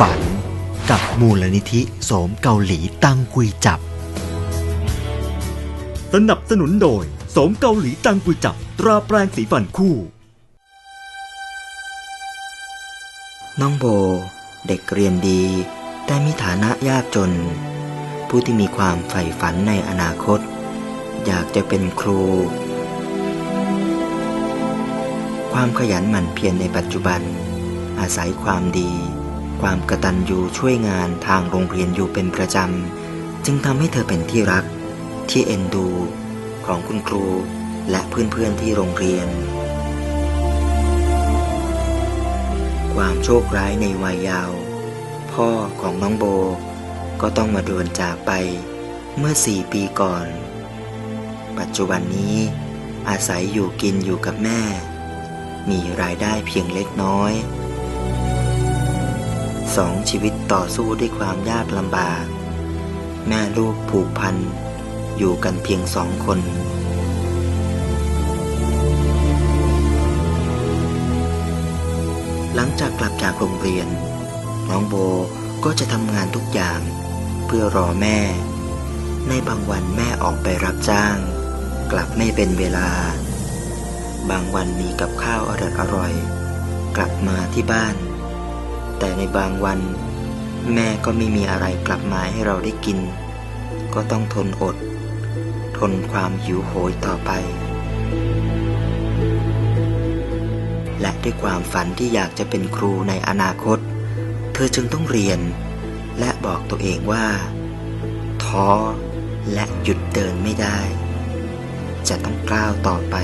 ฝัน กับมูลนิธิโสมเกาหลีตั้งกุยจับ สนับสนุนโดยโสมเกาหลีตังกุยจับ ตราแปรงสีฟันคู่ น้องโบ เด็กเรียนดี แต่มีฐานะยากจน ผู้ที่มีความใฝ่ฝันในอนาคต อยากจะเป็นครู ความขยันหมั่นเพียรในปัจจุบันอาศัยความดี ความกระตัญญูช่วยงานทางโรงเรียนอยู่เป็นประจำ จึงทำให้เธอเป็นที่รัก ที่เอ็นดู ของคุณครู และเพื่อนๆที่โรงเรียน ความโชคร้ายในวัยยาว พ่อของน้องโบ ก็ต้องมาด่วนจากไปเมื่อสี่ปีก่อน ปัจจุบันนี้ อาศัยอยู่กินอยู่กับแม่ มีรายได้เพียงเล็กน้อย สองชีวิตต่อสู้ด้วยความยากลำบาก แม่ลูกผูกพัน อยู่กันเพียงสองคน หลังจากกลับจากโรงเรียน น้องโบก็จะทำงานทุกอย่าง เพื่อรอแม่ ในบางวันแม่ออกไปรับจ้าง กลับไม่เป็นเวลา บางวันมีกับข้าวอร่อยอร่อยๆกลับมาที่บ้าน แต่ในบางวัน แม่ก็ไม่มีอะไรกลับมาให้เราได้กิน ก็ต้องทนอด ทนความหิวโหยต่อไป และด้วยความฝันที่อยากจะเป็นครูในอนาคต เธอจึงต้องเรียน และบอกตัวเองว่า ท้อและหยุดเดินไม่ได้ จะต้องกล้าวต่อไป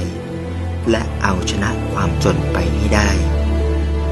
และเอาชนะความจนไปให้ได้